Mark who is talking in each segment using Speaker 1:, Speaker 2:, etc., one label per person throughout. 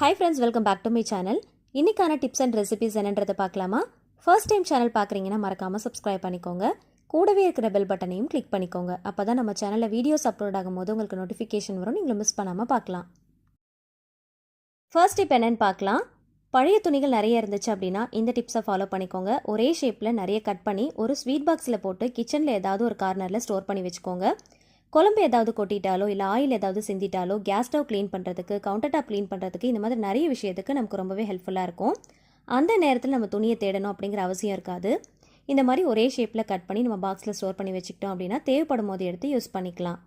Speaker 1: Hi friends welcome back to my channel இன்னைக்கான tips and recipes என்னன்றதை பார்க்கலாமா? First time channel பார்க்குறீங்கன்னா மறக்காமல் சப்ஸ்கிரைப் பண்ணிக்கோங்க. கூடவே இருக்கிற பெல் பட்டனையும் கிளிக் பண்ணிக்கோங்க. அப்போ தான் நம்ம சேனலில் வீடியோஸ் அப்லோட் ஆகும்போது உங்களுக்கு நோட்டிஃபிகேஷன் வரும். நீங்கள் மிஸ் பண்ணாமல் பார்க்கலாம். ஃபர்ஸ்ட் டிப் என்னன்னு பார்க்கலாம். பழைய துணிகள் நிறைய இருந்துச்சு அப்படின்னா இந்த டிப்ஸை ஃபாலோ பண்ணிக்கோங்க. ஒரே ஷேப்பில் நிறைய கட் பண்ணி ஒரு ஸ்வீட் பாக்ஸில் போட்டு கிச்சனில் ஏதாவது ஒரு கார்னரில் ஸ்டோர் பண்ணி வச்சுக்கோங்க. குழம்பு ஏதாவது கொட்டிட்டாலோ இல்லை ஆயில் ஏதாவது சிந்திட்டாலோ கேஸ் ஸ்டவ் க்ளீன் பண்ணுறதுக்கு கவுண்டர் டாப் க்ளீன் பண்ணுறதுக்கு இந்த மாதிரி நிறைய விஷயத்துக்கு நமக்கு ரொம்பவே ஹெல்ப்ஃபுல்லாக இருக்கும். அந்த நேரத்தில் நம்ம துணியை தேடணும் அப்படிங்கிற அவசியம் இருக்காது. இந்த மாதிரி ஒரே ஷேப்பில் கட் பண்ணி நம்ம பாக்ஸில் ஸ்டோர் பண்ணி வச்சுக்கிட்டோம் அப்படின்னா தேவைப்படும் போது எடுத்து யூஸ் பண்ணிக்கலாம்.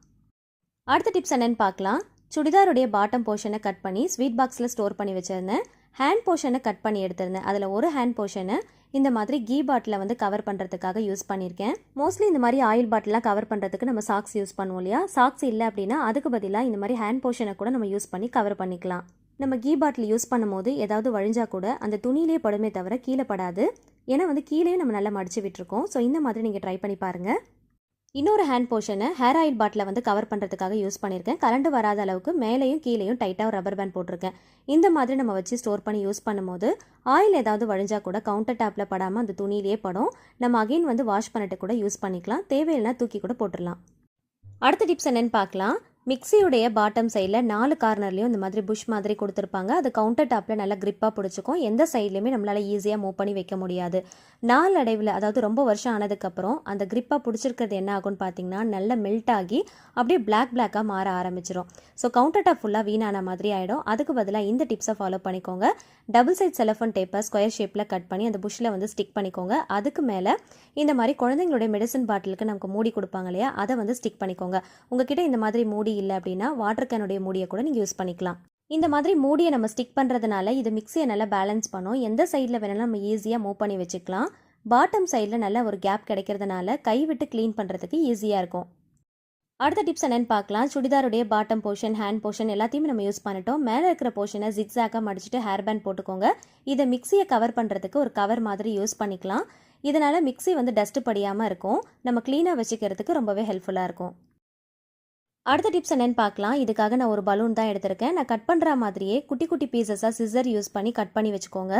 Speaker 1: அடுத்த டிப்ஸ் என்னென்னு பார்க்கலாம். சுடிதாருடைய பாட்டம் போர்ஷனை கட் பண்ணி ஸ்வீட் பாக்ஸில் ஸ்டோர் பண்ணி வச்சிருந்தேன். ஹேண்ட் போர்ஷனை கட் பண்ணி எடுத்திருந்தேன். அதில் ஒரு ஹேண்ட் போர்ஷனை இந்த மாதிரி கீ பாட்டிலை வந்து கவர் பண்ணுறதுக்காக யூஸ் பண்ணியிருக்கேன். மோஸ்ட்லி இந்த மாதிரி ஆயில் பாட்டிலாம் கவர் பண்ணுறதுக்கு நம்ம சாக்ஸ் யூஸ் பண்ணுவோம் இல்லையா? சாக்ஸ் இல்லை அப்படின்னா அதுக்கு பதிலாக இந்த மாதிரி ஹேண்ட் போர்ஷனை கூட நம்ம யூஸ் பண்ணி கவர் பண்ணிக்கலாம். நம்ம கீ பாட்டில் யூஸ் பண்ணும்போது ஏதாவது வழிஞ்சா கூட அந்த துணியிலே படுமே தவிர கீழே படாது. ஏன்னா வந்து கீழே நம்ம நல்லா மடிச்சு விட்டுருக்கோம். ஸோ இந்த மாதிரி நீங்கள் ட்ரை பண்ணி பாருங்கள் இன்னொரு ஹேண்ட் போர்ஷனை ஹேர் ஆயில் பாட்டிலை வந்து கவர் பண்ணுறதுக்காக யூஸ் பண்ணியிருக்கேன். கரண்ட் வராத அளவுக்கு மேலேயும் கீழேயும் டைட்டாக ரப்பர் பேண்ட் போட்டிருக்கேன். இந்த மாதிரி நம்ம வச்சு ஸ்டோர் பண்ணி யூஸ் பண்ணும்போது ஆயில் ஏதாவது வழிஞ்சால் கூட கவுண்டர் டாப்பில் படாமல் அந்த துணியிலேயே படும். நம்ம அகெயின் வந்து வாஷ் பண்ணிட்டு கூட யூஸ் பண்ணிக்கலாம். தேவையில்லைனா தூக்கி கூட போட்டுடலாம். அடுத்த டிப்ஸ் என்னென்னு பார்க்கலாம். மிக்சியுடைய பாட்டம் சைடில் நாலு கார்னர்லேயும் இந்த மாதிரி புஷ் மாதிரி கொடுத்துருப்பாங்க. அது கவுண்டர் டாப்பில் நல்லா கிரிப்பாக பிடிச்சிக்கும். எந்த சைட்லையுமே நம்மளால் ஈஸியாக மூவ் பண்ணி வைக்க முடியாது. நாள் அடைவில் அதாவது ரொம்ப வருஷம் ஆனதுக்கப்புறம் அந்த கிரிப்பாக பிடிச்சிருக்கிறது என்ன ஆகும்னு பார்த்தீங்கன்னா நல்லா மெல்ட் ஆகி அப்படியே பிளாக் பிளாக்காக மாற ஆரம்பிச்சிடும் ஸோ கவுண்டர் டாப் ஃபுல்லாக வீணான மாதிரி ஆகிடும் அதுக்கு பதிலாக இந்த டிப்ஸை ஃபாலோ பண்ணிக்கோங்க. டபுள் சைட் செலஃபன் டேப்பை ஸ்கொயர் ஷேப்பில் கட் பண்ணி அந்த புஷ்ஷில் வந்து ஸ்டிக் பண்ணிக்கோங்க. அதுக்கு மேலே இந்த மாதிரி குழந்தைங்களுடைய மெடிசன் பாட்டிலுக்கு நமக்கு மூடி கொடுப்பாங்க இல்லையா அதை வந்து ஸ்டிக் பண்ணிக்கோங்க. உங்ககிட்ட இந்த மாதிரி மூடி இல்லை அப்படின்னா வாட்டர் கேனுடைய மூடியை கூட நீங்கள் யூஸ் பண்ணிக்கலாம். இந்த மாதிரி மூடியை நம்ம ஸ்டிக் பண்ணுறதுனால இது மிக்சியை நல்லா பேலன்ஸ் பண்ணும். எந்த சைடில் வேணாலும் நம்ம ஈஸியாக மூவ் பண்ணி வச்சுக்கலாம். பாட்டம் சைடில் நல்ல ஒரு கேப் கிடைக்கிறதுனால கை விட்டு க்ளீன் பண்ணுறதுக்கு ஈஸியாக இருக்கும். அடுத்த டிப்ஸ் என்னென்னு பார்க்கலாம். சுடிதாருடைய பாட்டம் போர்ஷன் ஹேண்ட் போர்ஷன் எல்லாத்தையுமே நம்ம யூஸ் பண்ணிட்டோம். மேலே இருக்கிற போர்ஷனை ஜிக்ஸாக்காக மடிச்சுட்டு ஹேர் பேண்ட் போட்டுக்கோங்க. இதை மிக்சியை கவர் பண்ணுறதுக்கு ஒரு கவர் மாதிரி யூஸ் பண்ணிக்கலாம். இதனால் மிக்ஸி வந்து டஸ்ட் படியாமல் இருக்கும். நம்ம க்ளீனாக வச்சுக்கிறதுக்கு ரொம்பவே ஹெல்ப்ஃபுல்லாக இருக்கும். அடுத்த டிப்ஸ் என்னென்னு பார்க்கலாம். இதுக்காக நான் ஒரு பலூன் தான் எடுத்திருக்கேன். நான் கட் பண்ணுற மாதிரியே குட்டி குட்டி பீசஸாக சிசர் யூஸ் பண்ணி கட் பண்ணி வச்சுக்கோங்க.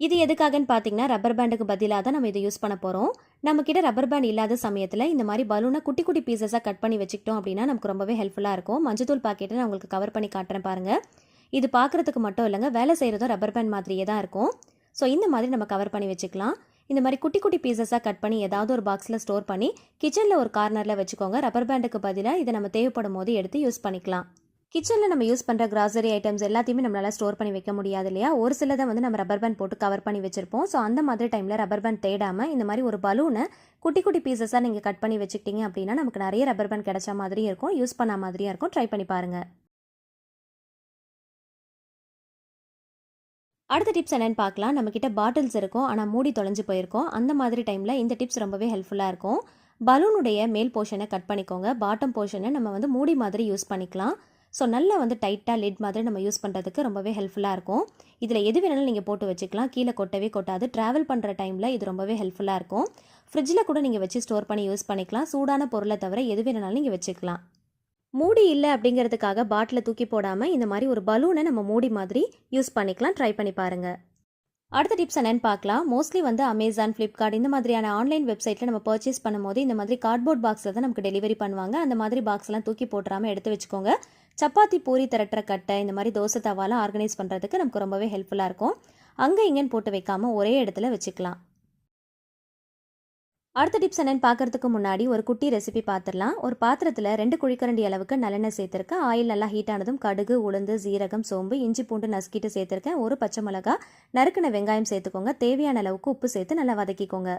Speaker 1: இது எதுக்காகன்னு பார்த்தீங்கன்னா ரப்பர் பேண்டுக்கு பதிலாக தான் நம்ம இதை யூஸ் பண்ண போகிறோம் நம்மக்கிட்ட ரப்பர் பேண்ட் இல்லாத சமயத்தில் இந்த மாதிரி பலூனை குட்டி குட்டி பீசஸாக கட் பண்ணி வச்சுக்கிட்டோம் அப்படின்னா நமக்கு ரொம்பவே ஹெல்ப்ஃபுல்லாக இருக்கும். மஞ்சத்தூள் பாக்கெட்டை நான் உங்களுக்கு கவர் பண்ணி காட்டுறேன் பாருங்கள் இது பார்க்குறதுக்கு மட்டும் இல்லைங்க வேலை செய்கிறதும் ரப்பர் பேண்ட் மாதிரியே தான் இருக்கும். ஸோ இந்த மாதிரி நம்ம கவர் பண்ணி வச்சுக்கலாம். இந்த மாதிரி குட்டி குட்டி பீசஸாக கட் பண்ணி ஏதாவது ஒரு பாக்ஸில் ஸ்டோர் பண்ணி கிச்சனில் ஒரு கார்னரில் வச்சுக்கோங்க. ரப்பர் பேண்டுக்கு பதிலாக இதை நம்ம தேவைப்படும் போது எடுத்து யூஸ் பண்ணிக்கலாம். கிச்சனில் நம்ம யூஸ் பண்ணுற கிராசரி ஐட்டம்ஸ் எல்லாத்தையுமே நம்மளால் ஸ்டோர் பண்ணி வைக்க முடியாது இல்லையா? ஒரு சிலதை வந்து நம்ம ரப்பர் பேண்ட் போட்டு கவர் பண்ணி வச்சிருப்போம். ஸோ அந்த மாதிரி டைமில் ரப்பர் பேண்ட் தேடாமல் இந்த மாதிரி ஒரு பலூனை குட்டி குட்டி பீசஸாக நீங்கள் கட் பண்ணி வச்சுக்கிட்டீங்க அப்படின்னா நமக்கு நிறைய ரப்பர் பேண்ட் கிடைச்ச மாதிரியும் இருக்கும் யூஸ் பண்ண மாதிரியும் இருக்கும். ட்ரை பண்ணி பாருங்கள் அடுத்த டிப்ஸ் என்னென்னு பார்க்கலாம். நம்மக்கிட்ட பாட்டில்ஸ் இருக்கும். ஆனால் மூடி தொலைஞ்சு போயிருக்கோம். அந்த மாதிரி டைமில் இந்த டிப்ஸ் ரொம்பவே ஹெல்ப்ஃபுல்லாக இருக்கும். பலூனுடைய மேல் போர்ஷனை கட் பண்ணிக்கோங்க. பாட்டம் போர்ஷனை நம்ம வந்து மூடி மாதிரி யூஸ் பண்ணிக்கலாம். ஸோ நல்லா வந்து டைட்டாக லிட் மாதிரி நம்ம யூஸ் பண்ணுறதுக்கு ரொம்பவே ஹெல்ப்ஃபுல்லாக இருக்கும். இதில் எது வேணாலும் நீங்கள் போட்டு வச்சுக்கலாம். கீழே கொட்டவே கொட்டாது. ட்ராவல் பண்ணுற டைமில் இது ரொம்பவே ஹெல்ப்ஃபுல்லாக இருக்கும். ஃப்ரிட்ஜில் கூட நீங்கள் வச்சு ஸ்டோர் பண்ணி யூஸ் பண்ணிக்கலாம். சூடான பொருளை தவிர எது வேணாலும் நீங்கள் வச்சுக்கலாம். மூடி இல்லை அப்படிங்கிறதுக்காக பாட்டில் தூக்கி போடாமல் இந்த மாதிரி ஒரு பலூனை நம்ம மூடி மாதிரி யூஸ் பண்ணிக்கலாம். ட்ரை பண்ணி பாருங்கள் அடுத்த டிப்ஸ் என்னென்னு பார்க்கலாம். மோஸ்ட்லி வந்து அமேசான் ஃப்ளிப்கார்ட் இந்த மாதிரியான ஆன்லைன் வெப்சைட்டில் நம்ம பர்ச்சேஸ் பண்ணும்போது இந்த மாதிரி கார்ட்போர்ட் பாக்ஸில் தான் நமக்கு டெலிவரி பண்ணுவாங்க. அந்த மாதிரி பாக்ஸ்லாம் தூக்கி போட்டுறாமல் எடுத்து வச்சுக்கோங்க. சப்பாத்தி பூரி திரட்டுற கட்டை இந்த மாதிரி தோசை தவாலாம் ஆர்கனைஸ் பண்ணுறதுக்கு நமக்கு ரொம்பவே ஹெல்ப்ஃபுல்லாக இருக்கும். அங்கே இங்கேன்னு போட்டு வைக்காமல் ஒரே இடத்துல வச்சுக்கலாம். அடுத்த டிப்ஸ் என்னென்னு பார்க்கறதுக்கு முன்னாடி ஒரு குட்டி ரெசிபி பார்த்துடலாம். ஒரு பாத்திரத்தில் ரெண்டு குழிக்கரண்டி அளவுக்கு நல்லெண்ணெய் சேர்த்துருக்கேன். ஆயில் நல்லா ஹீட் ஆனதும் கடுகு உளுந்து ஜீரகம் சோம்பு இஞ்சி பூண்டு நசுக்கிட்டு சேர்த்துருக்கேன். ஒரு பச்சை மிளகா நறுக்கின வெங்காயம் சேர்த்துக்கோங்க. தேவையான அளவுக்கு உப்பு சேர்த்து நல்லா வதக்கிக்கோங்க.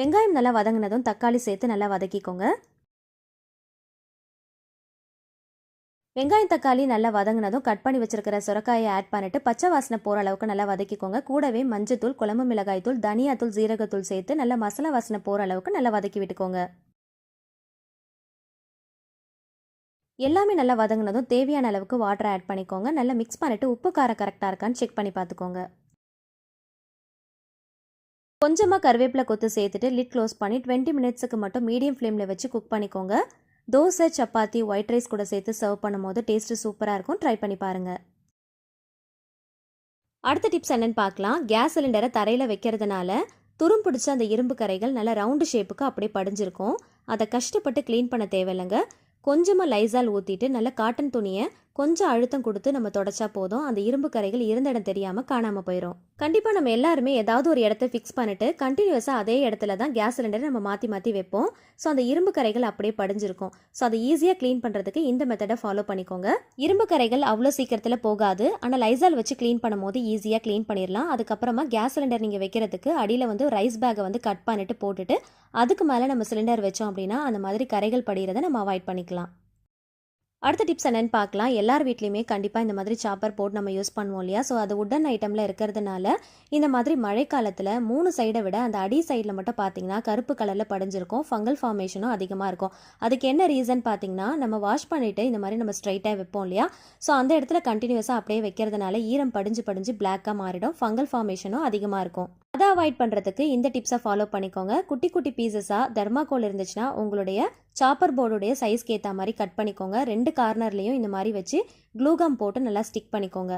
Speaker 1: வெங்காயம் நல்லா வதங்கினதும் தக்காளி சேர்த்து நல்லா வதக்கிக்கோங்க. வெங்காயம் தக்காளி நல்லா வதங்கினதும் கட் பண்ணி வச்சிருக்கிற சுரக்காயை ஆட் பண்ணிட்டு பச்சை வாசனை போகிற அளவுக்கு நல்லா வதக்கிக்கோங்க. கூடவே மஞ்சத்தூள் குழம்பு மிளகாய் தூள் தனியாத்தூள் ஜீரகத்தூள் சேர்த்து நல்லா மசாலா வாசனை போகிற அளவுக்கு நல்லா வதக்கி விட்டுக்கோங்க. எல்லாமே நல்லா வதங்கினதும் தேவையான அளவுக்கு வாட்டர் ஆட் பண்ணிக்கோங்க. நல்லா மிக்ஸ் பண்ணிட்டு உப்பு காரம் கரெக்டாக இருக்கான்னு செக் பண்ணி பார்த்துக்கோங்க. கொஞ்சமாக கருவேப்பிலை கொத்து சேர்த்துட்டு லிட் க்ளோஸ் பண்ணி டுவெண்ட்டி மினிட்ஸுக்கு மட்டும் மீடியம் ஃப்ளேமில் வச்சு குக் பண்ணிக்கோங்க. தோசை சப்பாத்தி ஒயிட் ரைஸ் கூட சேர்த்து சர்வ் பண்ணும்போது டேஸ்ட்டு சூப்பராக இருக்கும். ட்ரை பண்ணி பாருங்கள் அடுத்த டிப்ஸ் என்னென்னு பார்க்கலாம். கேஸ் சிலிண்டரை தரையில் வைக்கிறதுனால துரும் பிடிச்ச அந்த இரும்பு கரைகள் நல்லா ரவுண்டு ஷேப்புக்கு அப்படியே படிஞ்சிருக்கும். அதை கஷ்டப்பட்டு க்ளீன் பண்ண தேவையில்லைங்க. கொஞ்சமாக லைசால் ஊற்றிட்டு நல்ல காட்டன் துணியை கொஞ்சம் அழுத்தம் கொடுத்து நம்ம தொடச்சா போதும். அந்த இரும்பு கரைகள் இருந்த இடம் தெரியாமல் காணாமல் போயிடும் கண்டிப்பாக நம்ம எல்லாருமே ஏதாவது ஒரு இடத்த ஃபிக்ஸ் பண்ணிட்டு கண்டினியூஸாக அதே இடத்துல தான் கேஸ் சிலிண்டரை நம்ம மாற்றி மாற்றி வைப்போம். ஸோ அந்த இரும்பு கரைகள் அப்படியே படிஞ்சிருக்கும். ஸோ அதை ஈஸியாக க்ளீன் பண்ணுறதுக்கு இந்த மெத்தடை ஃபாலோ பண்ணிக்கோங்க. இரும்பு கரைகள் அவ்வளோ சீக்கிரத்தில் போகாது. ஆனால் லைசால் வச்சு க்ளீன் பண்ணும்போது ஈஸியாக க்ளீன் பண்ணிடலாம் அதுக்கப்புறமா கேஸ் சிலிண்டர் நீங்கள் வைக்கிறதுக்கு அடியில் வந்து ரைஸ் பேக்கை வந்து கட் பண்ணிட்டு போட்டுட்டு அதுக்கு மேலே நம்ம சிலிண்டர் வச்சோம் அப்படின்னா அந்த மாதிரி கரைகள் படிகிறத நம்ம அவாய்ட் பண்ணிக்கலாம். அடுத்த டிப்ஸ் என்னன்னு பார்க்கலாம். எல்லார் வீட்லேயுமே கண்டிப்பாக இந்த மாதிரி சாப்பர் போட்டு நம்ம யூஸ் பண்ணுவோம் இல்லையா? ஸோ அது உடன் ஐட்டமில் இருக்கிறதுனால இந்த மாதிரி மழைக்காலத்தில் மூணு சைடை விட அந்த அடி சைடில் மட்டும் பார்த்தீங்கன்னா கருப்பு கலரில் படிஞ்சிருக்கும். ஃபங்கல் ஃபார்மேஷனும் அதிகமாக இருக்கும். அதுக்கு என்ன ரீசன் பார்த்தீங்கன்னா நம்ம வாஷ் பண்ணிவிட்டு இந்த மாதிரி நம்ம ஸ்ட்ரைட்டாக வைப்போம் இல்லையா? ஸோ அந்த இடத்துல கண்டினியூஸாக அப்படியே வைக்கிறதுனால ஈரம் படிஞ்சு படிஞ்சு பிளாக்காக மாறிடும். ஃபங்கல் ஃபார்மேஷனும் அதிகமாக இருக்கும். அதை அவாய்ட் பண்ணுறதுக்கு இந்த டிப்ஸை ஃபாலோ பண்ணிக்கோங்க. குட்டி குட்டி பீசஸாக தர்மாகோல் இருந்துச்சுன்னா உங்களுடைய சாப்பர் போர்டுடைய சைஸ்க்கு ஏற்ற மாதிரி கட் பண்ணிக்கோங்க. ரெண்டு கார்னர்லேயும் இந்த மாதிரி வச்சு க்ளூகம் போட்டு நல்லா ஸ்டிக் பண்ணிக்கோங்க.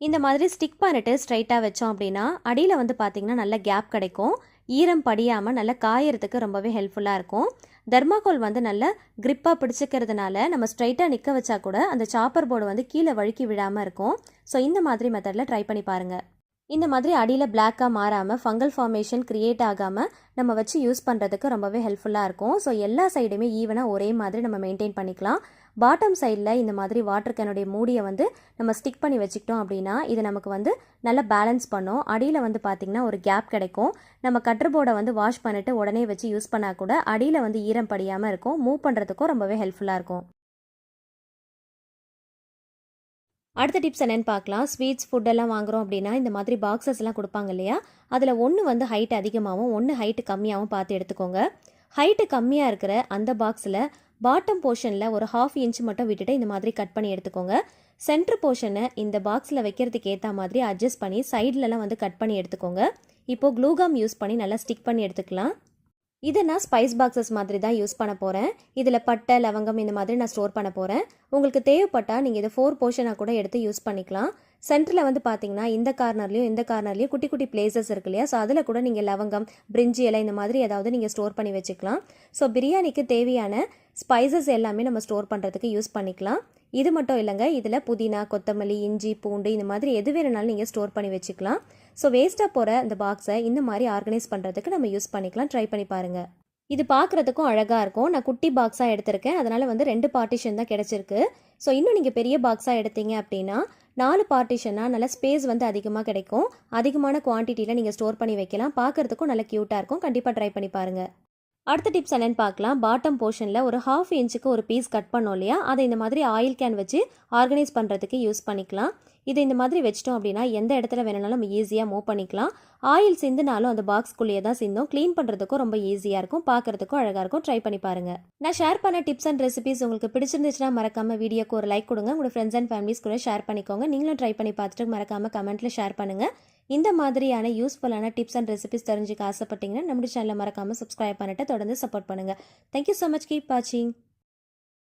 Speaker 1: இந்த மாதிரி ஸ்டிக் பண்ணிட்டு ஸ்ட்ரைட்டாக வச்சோம் அப்படின்னா அடியில் வந்து பார்த்திங்கன்னா நல்ல கேப் கிடைக்கும். ஈரம் படியாமல் நல்லா காயறதுக்கு ரொம்பவே ஹெல்ப்ஃபுல்லாக இருக்கும். தர்மாகோல் வந்து நல்ல கிரிப்பாக பிடிச்சிக்கிறதுனால நம்ம ஸ்ட்ரைட்டாக நிற்க வச்சா கூட அந்த சாப்பர் போர்டு வந்து கீழே வழுக்கி விடாமல் இருக்கும். ஸோ இந்த மாதிரி மெத்தடில் ட்ரை பண்ணி பாருங்கள் இந்த மாதிரி அடியில் பிளாக்காக மாறாமல் ஃபங்கல் ஃபார்மேஷன் க்ரியேட் ஆகாமல் நம்ம வச்சு யூஸ் பண்ணுறதுக்கு ரொம்பவே ஹெல்ப்ஃபுல்லாக இருக்கும். ஸோ எல்லா சைடுமே ஈவனாக ஒரே மாதிரி நம்ம மெயின்டைன் பண்ணிக்கலாம். பாட்டம் சைடில் இந்த மாதிரி வாட்டர் கேனுடைய மூடியை வந்து நம்ம ஸ்டிக் பண்ணி வச்சுக்கிட்டோம் அப்படின்னா இது நமக்கு வந்து நல்லா பேலன்ஸ் பண்ணும். அடியில் வந்து பார்த்திங்கன்னா ஒரு கேப் கிடைக்கும். நம்ம கட்டர் போர்டை வந்து வாஷ் பண்ணிவிட்டு உடனே வச்சு யூஸ் பண்ணால் கூட அடியில் வந்து ஈரம் படியாமல் இருக்கும். மூவ் பண்ணுறதுக்கும் ரொம்பவே ஹெல்ப்ஃபுல்லாக இருக்கும். அடுத்த டிப்ஸ் என்னென்னு பார்க்கலாம். ஸ்வீட்ஸ் ஃபுட்டெல்லாம் வாங்குறோம் அப்படின்னா இந்த மாதிரி பாக்ஸஸ்லாம் கொடுப்பாங்க இல்லையா? அதில் ஒன்று வந்து ஹைட் அதிகமாகவும் ஒன்று ஹைட்டு கம்மியாகவும் பார்த்து எடுத்துக்கோங்க. ஹைட்டு கம்மியாக இருக்கிற அந்த பாக்ஸில் பாட்டம் போர்ஷனில் ஒரு ஹாஃப் இன்ச் மட்டும் விட்டுட்டு இந்த மாதிரி கட் பண்ணி எடுத்துக்கோங்க. சென்டர் போர்ஷனை இந்த பாக்ஸில் வைக்கிறதுக்கு ஏற்ற மாதிரி அட்ஜஸ்ட் பண்ணி சைட்லலாம் வந்து கட் பண்ணி எடுத்துக்கோங்க. இப்போது க்ளூகாம் யூஸ் பண்ணி நல்லா ஸ்டிக் பண்ணி எடுத்துக்கலாம். இதை நான் ஸ்பைஸ் பாக்ஸஸ் மாதிரி தான் யூஸ் பண்ண போகிறேன் இதில் பட்டை லவங்கம் இந்த மாதிரி நான் ஸ்டோர் பண்ண போகிறேன் உங்களுக்கு தேவைப்பட்டால் நீங்கள் இதை ஃபோர் போர்ஷனாக கூட எடுத்து யூஸ் பண்ணிக்கலாம். சென்டரில் வந்து பார்த்தீங்கன்னா இந்த கார்னர்லேயும் இந்த கார்னர்லேயும் குட்டி குட்டி பிளேசஸ் இருக்கு இல்லையா? ஸோ அதில் கூட நீங்கள் லவங்கம் பிரிஞ்சி இலை இந்த மாதிரி ஏதாவது நீங்கள் ஸ்டோர் பண்ணி வச்சுக்கலாம். ஸோ பிரியாணிக்கு தேவையான ஸ்பைசஸ் எல்லாமே நம்ம ஸ்டோர் பண்ணுறதுக்கு யூஸ் பண்ணிக்கலாம். இது மட்டும் இல்லைங்க இதில் புதினா கொத்தமல்லி இஞ்சி பூண்டு இந்த மாதிரி எது வேணுனாலும் நீங்கள் ஸ்டோர் பண்ணி வச்சுக்கலாம். ஸோ வேஸ்ட்டாக போகிற இந்த பாக்ஸை இந்த மாதிரி ஆர்கனைஸ் பண்ணுறதுக்கு நம்ம யூஸ் பண்ணிக்கலாம். ட்ரை பண்ணி பாருங்கள் இது பார்க்குறதுக்கும் அழகாக இருக்கும். நான் குட்டி பாக்ஸாக எடுத்திருக்கேன். அதனால் வந்து ரெண்டு பார்ட்டிஷன் தான் கிடச்சிருக்கு. ஸோ இன்னும் நீங்கள் பெரிய பாக்ஸாக எடுத்தீங்க அப்படின்னா நாலு பார்ட்டிஷனாக நல்ல ஸ்பேஸ் வந்து அதிகமாக கிடைக்கும். அதிகமான குவான்டிட்டியில் நீங்கள் ஸ்டோர் பண்ணி வைக்கலாம். பார்க்குறதுக்கும் நல்ல க்யூட்டாக இருக்கும். கண்டிப்பாக ட்ரை பண்ணி பாருங்கள் அடுத்த டிப்ஸ் என்னென்னு பார்க்கலாம். பாட்டம் போர்ஷனில் ஒரு ஹாஃப் இன்ச்சுக்கு ஒரு பீஸ் கட் பண்ணோம் இல்லையா? அதை இந்த மாதிரி ஆயில் கேன் வச்சு ஆர்கனைஸ் பண்ணுறதுக்கு யூஸ் பண்ணிக்கலாம். இது இந்த மாதிரி வச்சிட்டோம் அப்படின்னா எந்த இடத்துல வேணுனாலும் நம்ம ஈஸியாக மூவ் பண்ணிக்கலாம். ஆயில் சிந்துனாலும் அந்த பாக்ஸ்குள்ளேயே தான் சிந்தும். க்ளீன் பண்ணுறதுக்கும் ரொம்ப ஈஸியாக இருக்கும். பார்க்குறதுக்கும் அழகாக இருக்கும். ட்ரை பண்ணி பாருங்கள் நான் ஷேர் பண்ண டிப்ஸ் அண்ட் ரெசிபிஸ் உங்களுக்கு பிடிச்சிருந்துச்சுன்னா மறக்காமல் வீடியோக்கு ஒரு லைக் கொடுங்க. உங்களோட ஃப்ரெண்ட்ஸ் அண்ட் ஃபேமிலிஸ் கூட ஷேர் பண்ணிக்கோங்க. நீங்களும் ட்ரை பண்ணி பார்த்துட்டு மறக்காமல் கமெண்ட்டில் ஷேர் பண்ணுங்கள் இந்த மாதிரியான யூஸ்ஃபுல்லான டிப்ஸ் அண்ட் ரெசிபிஸ் தெரிஞ்சுக்க ஆசைப்பட்டீங்கன்னா நம்ம சேனலை மறக்காமல் சப்ஸ்கிரைப் பண்ணிட்டு தொடர்ந்து சப்போர்ட் பண்ணுங்கள் தேங்க்யூ ஸோ மச் கீப் வாட்சிங்